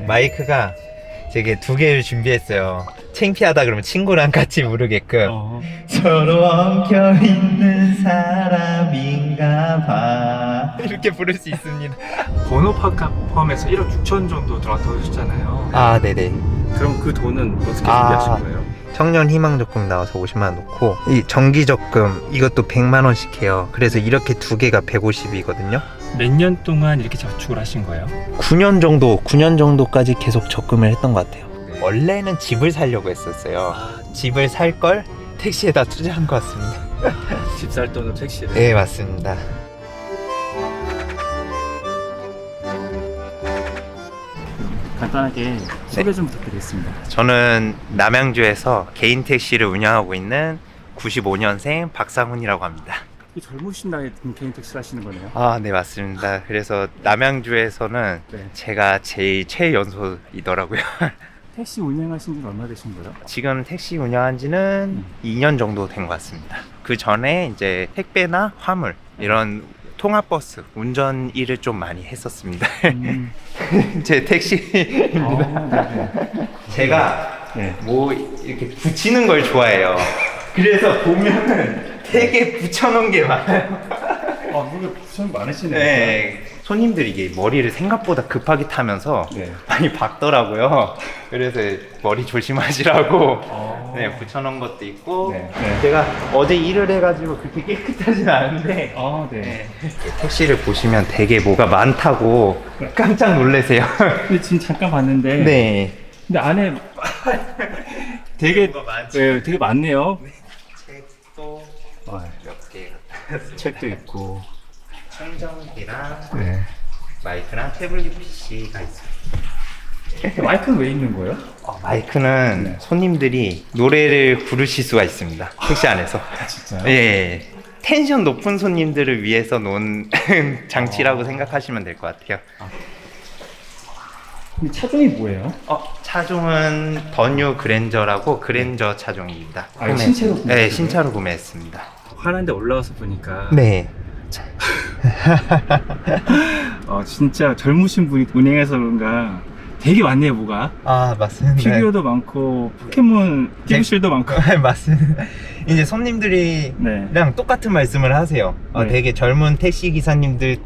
네. 마이크가 되게 두 개를 준비했어요. 창피하다 그러면 친구랑 같이 부르게끔 어. 서로 엉켜 있는 사람인가 봐 이렇게 부를 수 있습니다. 번호파가 포함해서 1억 6천 정도 들어갔다고 하셨잖아요. 아 네네. 그럼 그 돈은 어떻게 아. 준비하신 거예요? 청년 희망 적금 나와서 50만 원 넣고 이 정기 적금 이것도 100만 원씩 해요. 그래서 이렇게 두 개가 150이거든요. 몇 년 동안 이렇게 저축을 하신 거예요? 9년 정도, 9년 정도까지 계속 적금을 했던 것 같아요. 원래는 집을 살려고 했었어요. 집을 살 걸 택시에다 투자한 것 같습니다. 집 살 돈으로 택시를. 네, 맞습니다. 간단하게 소개 좀 부탁드리겠습니다. 저는 남양주에서 개인 택시를 운영하고 있는 95년생 박상훈이라고 합니다. 이 젊으신 나이에 개인 택시 하시는 거네요. 아, 네, 맞습니다. 그래서 남양주에서는 네. 제가 제일 최연소이더라고요. 택시 운행하신 지는 얼마 되신 거예요? 지금 택시 운영한 지는 2년 정도 된 것 같습니다. 그 전에 이제 택배나 화물 이런 통합버스 운전 일을 좀 많이 했었습니다. 음. 제 택시입니다. 아, 네. 제가 네. 뭐 이렇게 붙이는 걸 좋아해요. 그래서 보면은 되게 붙여놓은 게 많아요. 아, 이게 부천 많으시네요. 네. 손님들이 이게 머리를 생각보다 급하게 타면서 네. 많이 박더라고요. 그래서 머리 조심하시라고 아. 네, 붙여놓은 것도 있고 네. 네. 제가 어제 일을 해가지고 그렇게 깨끗하진 않은데 아, 네. 네. 택시를 보시면 되게 뭐가 많다고 깜짝 놀라세요. 근데 지금 잠깐 봤는데. 네. 근데 안에 되게 뭐가 많지. 네, 되게 많네요. 아, 몇 개, 책도 있고. 충전기랑 네. 마이크랑 태블릿 PC가 있어요. 마이크는 왜 있는 거예요? 어, 마이크는 네. 손님들이 노래를 부르실 수가 있습니다. 택시 안에서. 아, 진짜요? 예. 텐션 높은 손님들을 위해서 놓은 장치라고 아. 생각하시면 될 것 같아요. 근데 차종이 뭐예요? 어, 차종은 더뉴 그랜저라고 그랜저 차종입니다. 아, 이거 신차로 네, 구매하셨어요? 신차로 구매했습니다. 화난데 올라와서 보니까 네. 어, 진짜 젊으신 분이 운행해서 그런가 되게 많네요 뭐가 아, 맞습니다. 피규어도 많고 포켓몬 기부실도 많고 네, 맞습니다. 이제 손님들이 네. 랑 똑같은 말씀을 하세요. 어, 네. 되게 젊은 택시 기사님들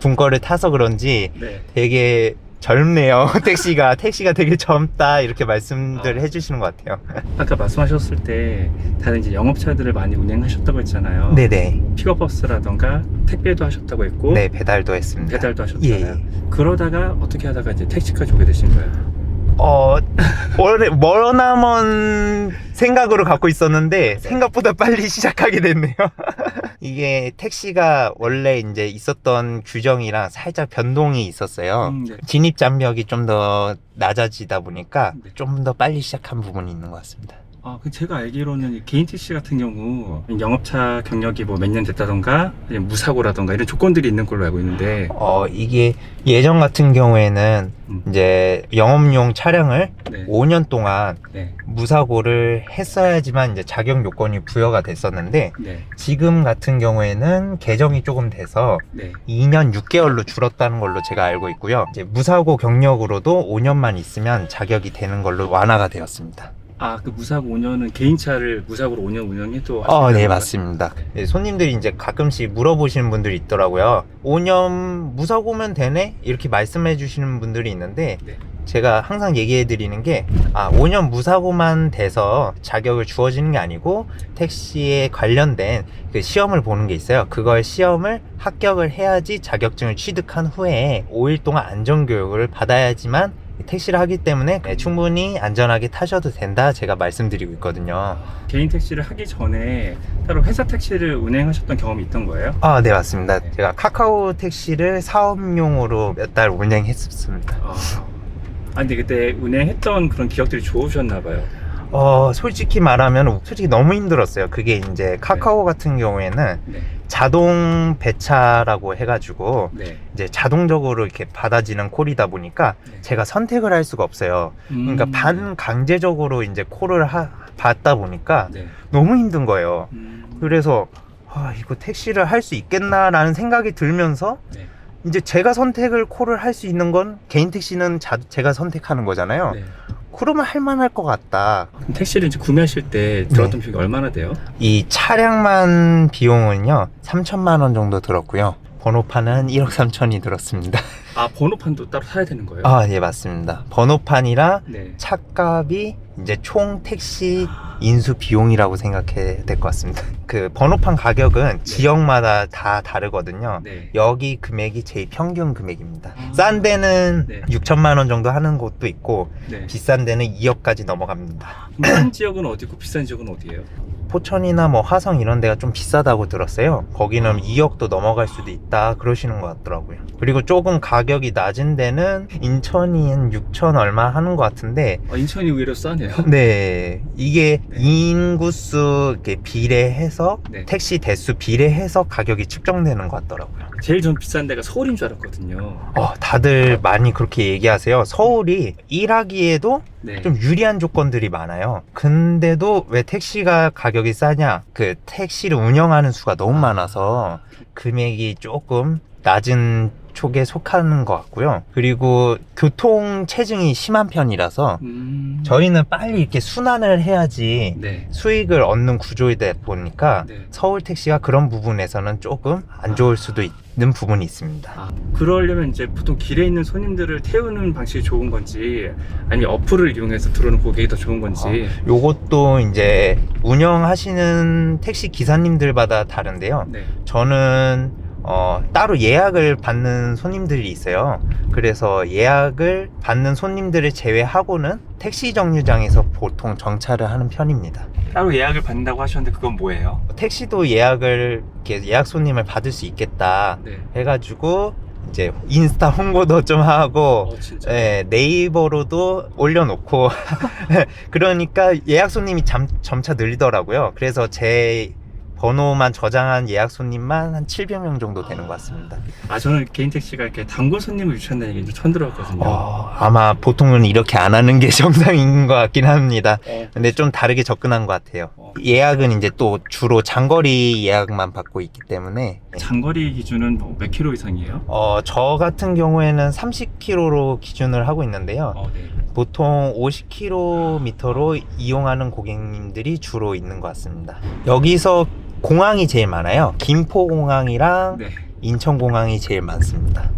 분 거를 타서 그런지 네. 되게 젊네요. 택시가 택시가 되게 젊다 이렇게 말씀들 아. 해주시는 것 같아요. 아까 말씀하셨을 때 다른 이제 영업차들을 많이 운행하셨다고 했잖아요 네네. 픽업버스라던가 택배도 하셨다고 했고 네 배달도 했습니다. 배달도 하셨잖아요 예. 그러다가 어떻게 하다가 이제 택시까지 오게 되신 거예요 어 원래 머나먼 생각으로 갖고 있었는데 생각보다 빨리 시작하게 됐네요. 이게 택시가 원래 이제 있었던 규정이랑 살짝 변동이 있었어요. 음, 네. 진입 장벽이 좀 더 낮아지다 보니까 네. 좀더 빨리 시작한 부분이 있는 것 같습니다. 아, 그 제가 알기로는 이 개인 택시 같은 경우 영업차 경력이 뭐 몇 년 됐다던가 아니면 무사고라던가 이런 조건들이 있는 걸로 알고 있는데 어 이게 예전 같은 경우에는 음. 이제 영업용 차량을 네. 5년 동안 네. 무사고를 했어야지만 이제 자격 요건이 부여가 됐었는데 네. 지금 같은 경우에는 개정이 조금 돼서 네. 2년 6개월로 줄었다는 걸로 제가 알고 있고요. 이제 무사고 경력으로도 5년만 있으면 자격이 되는 걸로 완화가 되었습니다. 아, 그 무사고 5년은 개인차를 무사고로 5년 운영해도 어, 네, 건가요? 맞습니다. 네, 손님들이 이제 가끔씩 물어보시는 분들이 있더라고요. 5년 무사고면 되네? 이렇게 말씀해 주시는 분들이 있는데, 네. 제가 항상 얘기해 드리는 게, 아, 5년 무사고만 돼서 자격을 주어지는 게 아니고, 택시에 관련된 그 시험을 보는 게 있어요. 그걸 시험을 합격을 해야지 자격증을 취득한 후에 5일 동안 안전교육을 받아야지만 택시를 하기 때문에 네, 충분히 안전하게 타셔도 된다 제가 말씀드리고 있거든요. 개인 택시를 하기 전에 따로 회사 택시를 운행하셨던 경험이 있던 거예요? 아, 네, 맞습니다. 제가 카카오 택시를 사업용으로 몇 달 운행했었습니다. 아, 아 근데 그때 운행했던 그런 기억들이 좋으셨나 봐요. 어, 솔직히 말하면 솔직히 너무 힘들었어요. 그게 이제 카카오 같은 경우에는 네. 자동 배차라고 해가지고 네. 이제 자동적으로 이렇게 받아지는 콜이다 보니까 네. 제가 선택을 할 수가 없어요. 그러니까 음. 반강제적으로 이제 콜을 하, 받다 보니까 네. 너무 힘든 거예요. 음. 그래서 아, 이거 택시를 할 수 있겠나라는 생각이 들면서 네. 이제 제가 선택을 콜을 할 수 있는 건 개인 택시는 자- 제가 선택하는 거잖아요. 네. 그러면 할만할 것 같다. 택시를 이제 구매하실 때 들었던 비용이 얼마나 돼요? 이 차량만 비용은요 3천만 원 정도 들었고요. 번호판은 1억 3천이 들었습니다. 아 번호판도 따로 사야 되는 거예요? 아, 예, 맞습니다. 번호판이랑 네. 차값이 이제 총 택시 인수 비용이라고 생각해야 될 것 같습니다. 그 번호판 가격은 지역마다 다 다르거든요. 네. 여기 금액이 제일 평균 금액입니다. 아. 싼 데는 네. 6천만 원 정도 하는 곳도 있고 네. 비싼 데는 2억까지 넘어갑니다. 그럼 싼 지역은 어디고 비싼 지역은 어디예요? 포천이나 뭐 화성 이런 데가 좀 비싸다고 들었어요. 거기는 2억도 넘어갈 수도 있다 그러시는 것 같더라고요. 그리고 조금 가격이 낮은 데는 인천이 한 6천 얼마 하는 것 같은데 아, 인천이 의외로 싸네요. 네 이게 인구수 이렇게 비례해서 네. 택시 대수 비례해서 가격이 측정되는 것 같더라고요. 제일 전 비싼 데가 서울인 줄 알았거든요. 어, 다들 많이 그렇게 얘기하세요. 서울이 일하기에도 네. 좀 유리한 조건들이 많아요. 근데도 왜 택시가 가격이 싸냐? 그 택시를 운영하는 수가 너무 많아서 금액이 조금 낮은 쪽에 속하는 것 같고요. 그리고 교통 체증이 심한 편이라서 음... 저희는 빨리 이렇게 순환을 해야지 네. 수익을 얻는 구조이다 보니까 네. 서울 택시가 그런 부분에서는 조금 안 좋을 수도 있는 부분이 있습니다. 아, 그러려면 이제 보통 길에 있는 손님들을 태우는 방식이 좋은 건지 아니면 어플을 이용해서 들어오는 고객이 더 좋은 건지 요것도 이제 운영하시는 택시 기사님들마다 다른데요. 네. 저는 어, 따로 예약을 받는 손님들이 있어요. 그래서 예약을 받는 손님들을 제외하고는 택시 정류장에서 보통 정차를 하는 편입니다. 따로 예약을 받는다고 하셨는데 그건 뭐예요? 택시도 예약을 이렇게 예약 손님을 받을 수 있겠다 네. 해가지고 이제 인스타 홍보도 좀 하고 어 진짜. 예, 네이버로도 올려놓고 그러니까 예약 손님이 잠, 점차 늘리더라고요. 그래서 제 번호만 저장한 예약 손님만 한 700명 정도 되는 것 같습니다. 아 저는 개인 택시가 이렇게 단골 손님을 유치한다는 얘기 좀 처음 들었거든요. 어, 아마 보통은 이렇게 안 하는 게 정상인 것 같긴 합니다. 어, 근데 좀 다르게 접근한 것 같아요. 어. 예약은 이제 또 주로 장거리 예약만 받고 있기 때문에 장거리 기준은 뭐몇 킬로 이상이에요? 어, 저 같은 경우에는 30km로 기준을 하고 있는데요. 어, 네. 보통 50km로 이용하는 고객님들이 주로 있는 것 같습니다. 여기서 공항이 제일 많아요. 김포공항이랑 네. 인천공항이 제일 많습니다.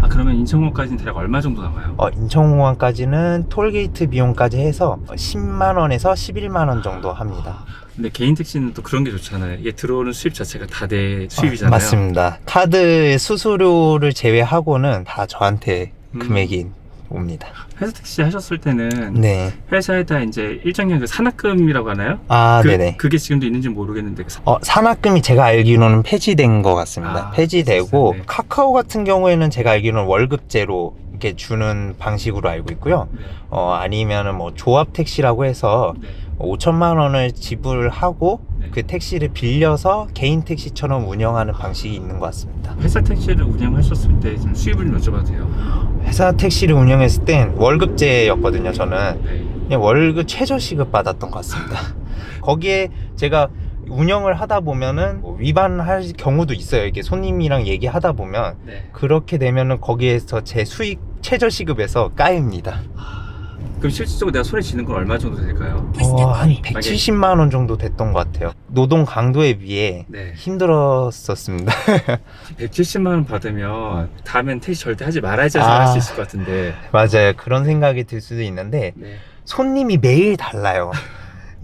아 그러면 인천공까지는 대략 얼마 정도 나와요? 어, 인천공항까지는 톨게이트 비용까지 해서 10만 원에서 11만 원 정도 합니다. 근데 개인 택시는 또 그런 게 좋잖아요. 이게 들어오는 수입 자체가 다 내 수입이잖아요. 어, 맞습니다. 카드 수수료를 제외하고는 다 저한테 음. 금액이 옵니다. 회사 택시 하셨을 때는 네. 회사에다 이제 일정량 그 산학금이라고 하나요? 아, 그, 네네. 그게 지금도 있는지 모르겠는데 그 사- 어, 산학금이 제가 알기로는 폐지된 것 같습니다. 아, 폐지되고 네. 카카오 같은 경우에는 제가 알기로는 월급제로 이렇게 주는 방식으로 알고 있고요. 네. 어, 아니면은 뭐 조합 택시라고 해서 네. 5천만 원을 지불하고 네. 그 택시를 빌려서 개인 택시처럼 운영하는 방식이 있는 것 같습니다. 회사 택시를 운영하셨을 때 좀 수입을 좀 여쭤봐도 돼요? 회사 택시를 운영했을 땐 월급제였거든요. 저는 네. 그냥 월급 최저 시급 받았던 것 같습니다. 거기에 제가 운영을 하다 보면은 뭐 위반할 경우도 있어요. 이게 손님이랑 얘기하다 보면 네. 그렇게 되면은 거기에서 제 수익 최저 시급에서 까입니다. 그럼 실질적으로 내가 손에 쥐는 건 얼마 정도 될까요? 어, 한 170만 원 정도 됐던 것 같아요. 노동 강도에 비해 네. 힘들었었습니다. 170만 원 받으면 다음엔 택시 절대 하지 말아야지 아. 생각할 수 있을 것 같은데. 맞아요. 그런 생각이 들 수도 있는데 네. 손님이 매일 달라요.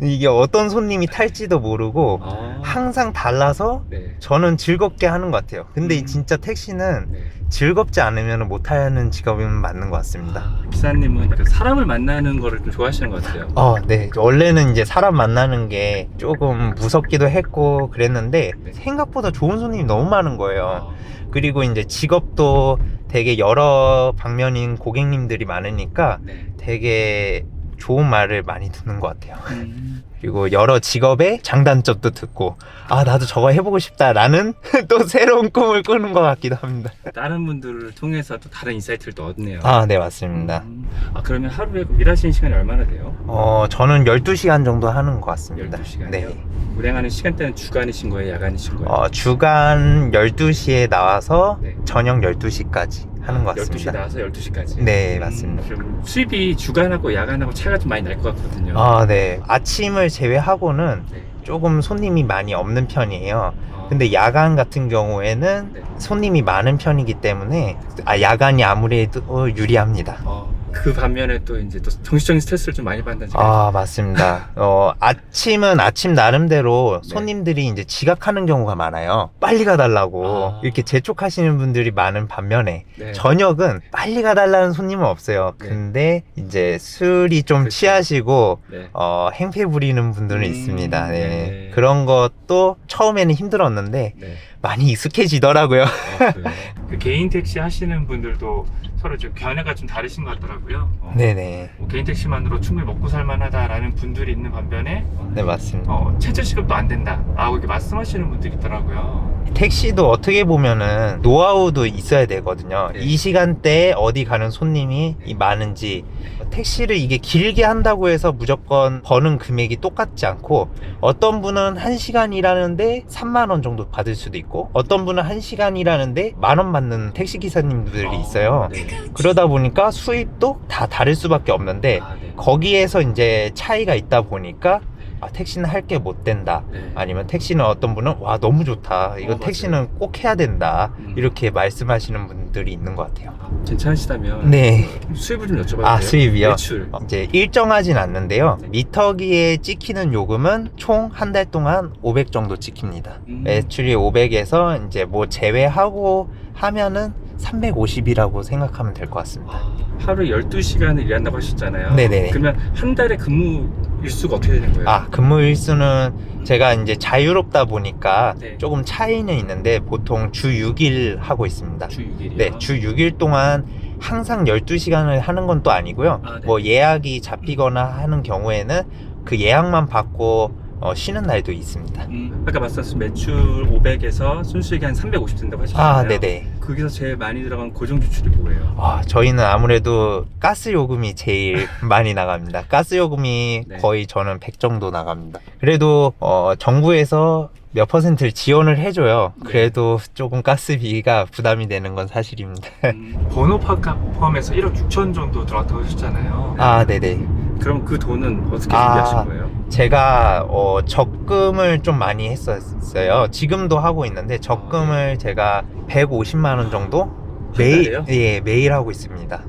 이게 어떤 손님이 탈지도 모르고 아. 항상 달라서 네. 저는 즐겁게 하는 것 같아요. 근데 음. 진짜 택시는 네. 즐겁지 않으면 못하는 직업이면 맞는 것 같습니다. 아, 기사님은 그 사람을 만나는 거를 좀 좋아하시는 것 같아요. 어, 네. 원래는 이제 사람 만나는 게 조금 무섭기도 했고 그랬는데 네. 생각보다 좋은 손님이 너무 많은 거예요. 아, 그리고 이제 직업도 되게 여러 방면인 고객님들이 많으니까 네. 되게 좋은 말을 많이 듣는 것 같아요. 음. 그리고 여러 직업의 장단점도 듣고 아 나도 저거 해보고 싶다라는 또 새로운 꿈을 꾸는 것 같기도 합니다. 다른 분들을 통해서 또 다른 인사이트를 또 얻네요. 아 네 맞습니다. 음. 아 그러면 하루에 그 일하시는 시간이 얼마나 돼요? 어 저는 12시간 정도 하는 것 같습니다. 12시간이요? 네. 운행하는 시간대는 주간이신 거예요? 야간이신 거예요? 어, 주간 12시에 나와서 네. 저녁 12시까지 하는 것 12시에 같습니다. 나와서 12시까지? 네, 맞습니다. 그럼 수입이 주간하고 야간하고 차이가 좀 많이 날 것 같거든요. 아, 네. 아침을 제외하고는 네. 조금 손님이 많이 없는 편이에요. 어, 근데 야간 같은 경우에는 네. 손님이 많은 편이기 때문에 아, 야간이 아무래도 유리합니다. 어, 그 반면에 또 이제 또 정신적인 스트레스를 좀 많이 받는 아, 맞습니다. 어, 아침은 아침 나름대로 네. 손님들이 이제 지각하는 경우가 많아요. 빨리 가달라고 아. 이렇게 재촉하시는 분들이 많은 반면에 네. 저녁은 빨리 가달라는 손님은 없어요. 네. 근데 이제 술이 좀 그렇죠. 취하시고 네. 어, 행패 부리는 분들은 음, 있습니다. 네. 네. 그런 것도 처음에는 힘들었는데 네. 많이 익숙해지더라고요. 어, 그래요? 그 개인 택시 하시는 분들도 서로 좀 견해가 좀 다르신 것 같더라고요. 어, 네네. 뭐 개인 택시만으로 충분히 먹고 살만하다라는 분들이 있는 반면에 네, 맞습니다. 어, 최저 시급도 안 된다. 아, 이렇게 말씀하시는 분들이 있더라고요. 택시도 어떻게 보면은 노하우도 있어야 되거든요. 네. 이 시간대에 어디 가는 손님이 이 많은지 택시를 이게 길게 한다고 해서 무조건 버는 금액이 똑같지 않고 어떤 분은 1시간 일하는데 3만 원 정도 받을 수도 있고 어떤 분은 1시간 일하는데 만 원 받는 택시 기사님들이 어, 있어요. 네. 그러다 보니까 수입도 다 다를 수밖에 없는데 아, 네. 거기에서 이제 차이가 있다 보니까 아, 택시는 할 게 못 된다. 네. 아니면 택시는 어떤 분은 와 너무 좋다 이거 어, 택시는 꼭 해야 된다 음. 이렇게 말씀하시는 분들이 있는 것 같아요 괜찮으시다면 네 수입을 좀 여쭤봐도 아, 돼요? 수입이요? 매출. 어, 이제 일정하진 않는데요 네. 미터기에 찍히는 요금은 총 한 달 동안 500 정도 찍힙니다 음. 매출이 500에서 이제 뭐 제외하고 하면은 350이라고 생각하면 될 것 같습니다 아, 하루 12시간을 일한다고 하셨잖아요. 네네네. 그러면 한 달에 근무 일수가 어떻게 되는 거예요? 아 근무 일수는 제가 이제 자유롭다 보니까 네. 조금 차이는 있는데 보통 주 6일 하고 있습니다 주 6일이요? 네, 주 6일 동안 항상 12시간을 하는 건 또 아니고요. 아, 네. 뭐 예약이 잡히거나 하는 경우에는 그 예약만 받고 어, 쉬는 날도 있습니다. 음, 아까 말씀하신 매출 500에서 순수익이 한 350 된다고 하셨잖아요. 아, 네네. 거기서 제일 많이 들어간 고정 지출이 뭐예요? 아, 저희는 아무래도 가스 요금이 제일 많이 나갑니다. 가스 요금이 네. 거의 저는 100 정도 나갑니다. 그래도 어, 정부에서 몇 퍼센트를 지원을 해줘요. 네. 그래도 조금 가스비가 부담이 되는 건 사실입니다. 음, 번호파가 포함해서 1억 6천 정도 들어갔다고 하셨잖아요. 아, 네네. 그럼 그 돈은 어떻게 아. 준비하신 거예요? 제가 어, 적금을 좀 많이 했었어요. 지금도 하고 있는데 적금을 제가 150만 원 정도 매일 달에요? 예 매일 하고 있습니다.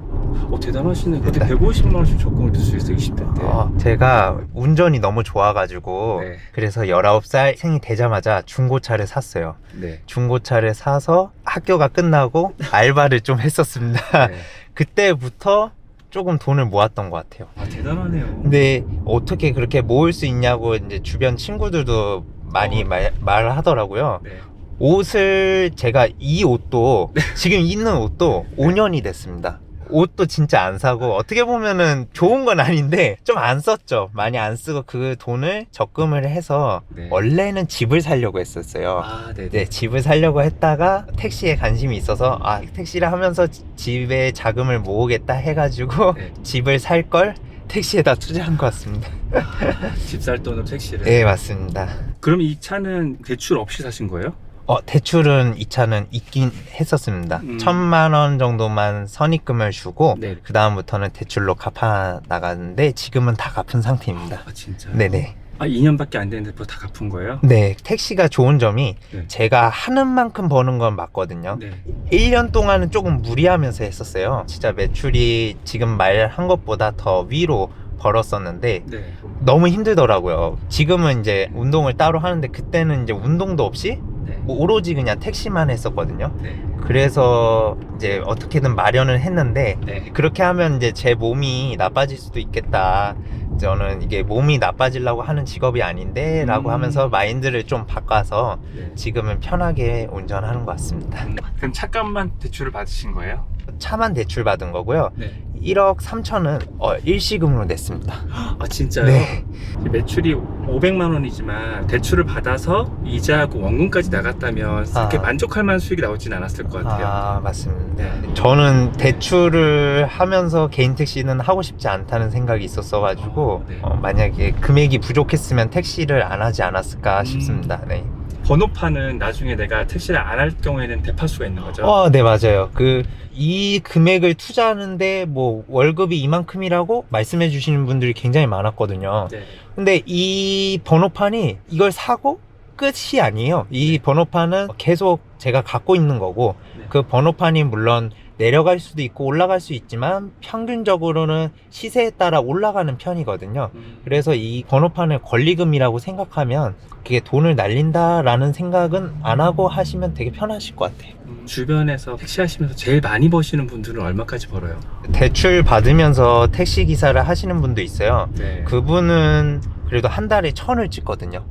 어, 대단하시네. 그때 네. 150만 원씩 적금을 들 수 있어요, 20대 때. 어, 제가 운전이 너무 좋아가지고 네. 그래서 19살 생이 되자마자 중고차를 샀어요. 네. 중고차를 사서 학교가 끝나고 알바를 좀 했었습니다. 네. 그때부터 조금 돈을 모았던 것 같아요. 아, 대단하네요. 근데 어떻게 그렇게 모을 수 있냐고 이제 주변 친구들도 많이 어. 말, 말하더라고요. 네. 옷을 제가 이 옷도 네. 지금 입는 옷도 5년이 됐습니다. 옷도 진짜 안 사고 어떻게 보면은 좋은 건 아닌데 좀 안 썼죠. 많이 안 쓰고 그 돈을 적금을 해서 네. 원래는 집을 살려고 했었어요. 아, 네네. 네, 집을 살려고 했다가 택시에 관심이 있어서 아, 택시를 하면서 지- 집에 자금을 모으겠다 해가지고 네. 집을 살 걸 택시에다 투자한 것 같습니다. 집 살 돈으로 택시를. 네, 맞습니다. 그럼 이 차는 대출 없이 사신 거예요? 어, 대출은 이 차는 있긴 했었습니다. 음. 천만 원 정도만 선입금을 주고 네. 그 다음부터는 대출로 갚아 나갔는데 지금은 다 갚은 상태입니다. 아, 진짜. 네네. 아, 2년밖에 안 됐는데 벌써 다 갚은 거예요? 네, 택시가 좋은 점이 네. 제가 하는 만큼 버는 건 맞거든요. 네. 1년 동안은 조금 무리하면서 했었어요. 진짜 매출이 지금 말한 것보다 더 위로 벌었었는데 네. 너무 힘들더라고요. 지금은 이제 운동을 따로 하는데 그때는 이제 운동도 없이 네. 뭐 오로지 그냥 택시만 했었거든요. 네. 그래서 이제 어떻게든 마련을 했는데 네. 그렇게 하면 이제 제 몸이 나빠질 수도 있겠다. 저는 이게 몸이 나빠지려고 하는 직업이 아닌데 라고 음. 하면서 마인드를 좀 바꿔서 네. 지금은 편하게 운전하는 것 같습니다. 음, 그럼 차값만 대출을 받으신 거예요? 차만 대출 받은 거고요. 네. 1억 3천은 어, 일시금으로 냈습니다. 아 진짜요? 네. 매출이 500만 원이지만 대출을 받아서 이자하고 원금까지 나갔다면 그렇게 아. 만족할 만한 수익이 나오진 않았을 것 같아요. 아, 맞습니다. 네. 저는 대출을 하면서 개인 택시는 하고 싶지 않다는 생각이 있었어가지고 어, 네. 어, 만약에 금액이 부족했으면 택시를 안 하지 않았을까 음. 싶습니다. 네. 번호판은 나중에 내가 택시를 안 할 경우에는 대파수가 있는 거죠. 어, 네, 맞아요. 그, 이 금액을 투자하는데 뭐 월급이 이만큼이라고 말씀해 주시는 분들이 굉장히 많았거든요. 네. 근데 이 번호판이 이걸 사고 끝이 아니에요. 이 번호판은 계속 제가 갖고 있는 거고 네. 그 번호판이 물론 내려갈 수도 있고 올라갈 수 있지만 평균적으로는 시세에 따라 올라가는 편이거든요. 음, 그래서 이 번호판을 권리금이라고 생각하면 그게 돈을 날린다라는 생각은 안 하고 하시면 되게 편하실 것 같아요. 음, 주변에서 택시 하시면서 제일 많이 버시는 분들은 얼마까지 벌어요? 대출 받으면서 택시 기사를 하시는 분도 있어요. 네. 그분은 그래도 한 달에 천을 찍거든요.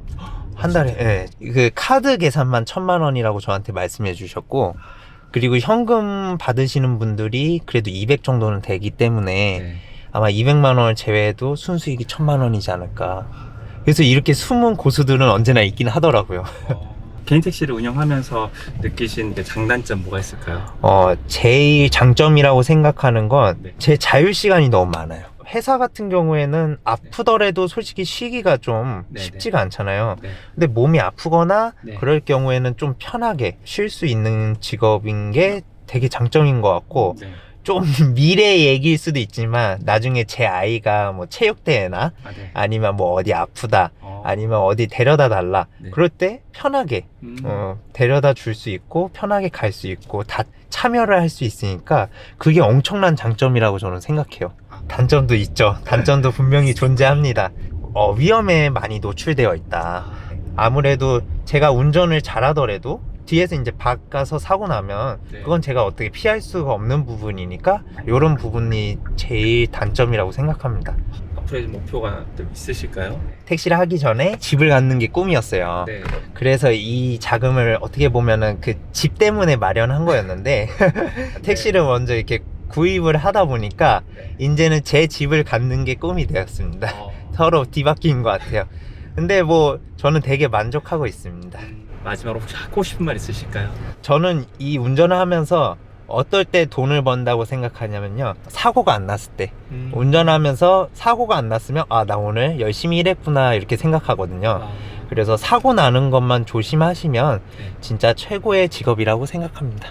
한 달에 예. 그 카드 계산만 천만 원이라고 저한테 말씀해 주셨고 그리고 현금 받으시는 분들이 그래도 200 정도는 되기 때문에 네. 아마 200만 원을 제외해도 순수익이 천만 원이지 않을까. 그래서 이렇게 숨은 고수들은 언제나 있긴 하더라고요. 어, 개인 택시를 운영하면서 느끼신 그 장단점 뭐가 있을까요? 어, 제일 장점이라고 생각하는 건 네. 제 자유 시간이 너무 많아요. 회사 같은 경우에는 아프더라도 솔직히 쉬기가 좀 네, 쉽지가 않잖아요. 네. 근데 몸이 아프거나 네. 그럴 경우에는 좀 편하게 쉴 수 있는 직업인 게 되게 장점인 것 같고 네. 좀 미래 얘기일 수도 있지만 나중에 제 아이가 뭐 체육대회나 아, 네. 아니면 뭐 어디 아프다 어, 아니면 어디 데려다 달라 네. 그럴 때 편하게 음, 어, 데려다 줄 수 있고 편하게 갈 수 있고 다 참여를 할 수 있으니까 그게 엄청난 장점이라고 저는 생각해요. 아, 단점도 있죠. 단점도 분명히 존재합니다. 어, 위험에 많이 노출되어 있다. 아, 아무래도 제가 운전을 잘하더라도 뒤에서 이제 바꿔서 사고 나면 네. 그건 제가 어떻게 피할 수가 없는 부분이니까 이런 부분이 제일 단점이라고 생각합니다. 앞으로의 목표가 좀 있으실까요? 택시를 하기 전에 집을 갖는 게 꿈이었어요. 네. 그래서 이 자금을 어떻게 보면은 그 집 때문에 마련한 거였는데 택시를 먼저 이렇게 구입을 하다 보니까 네. 이제는 제 집을 갖는 게 꿈이 되었습니다. 어, 서로 뒤바뀐 것 같아요. 근데 뭐 저는 되게 만족하고 있습니다. 음, 마지막으로 혹시 하고 싶은 말 있으실까요? 저는 이 운전을 하면서 어떨 때 돈을 번다고 생각하냐면요. 사고가 안 났을 때. 음, 운전하면서 사고가 안 났으면 아, 나 오늘 열심히 일했구나 이렇게 생각하거든요. 아, 그래서 사고 나는 것만 조심하시면 네. 진짜 최고의 직업이라고 생각합니다.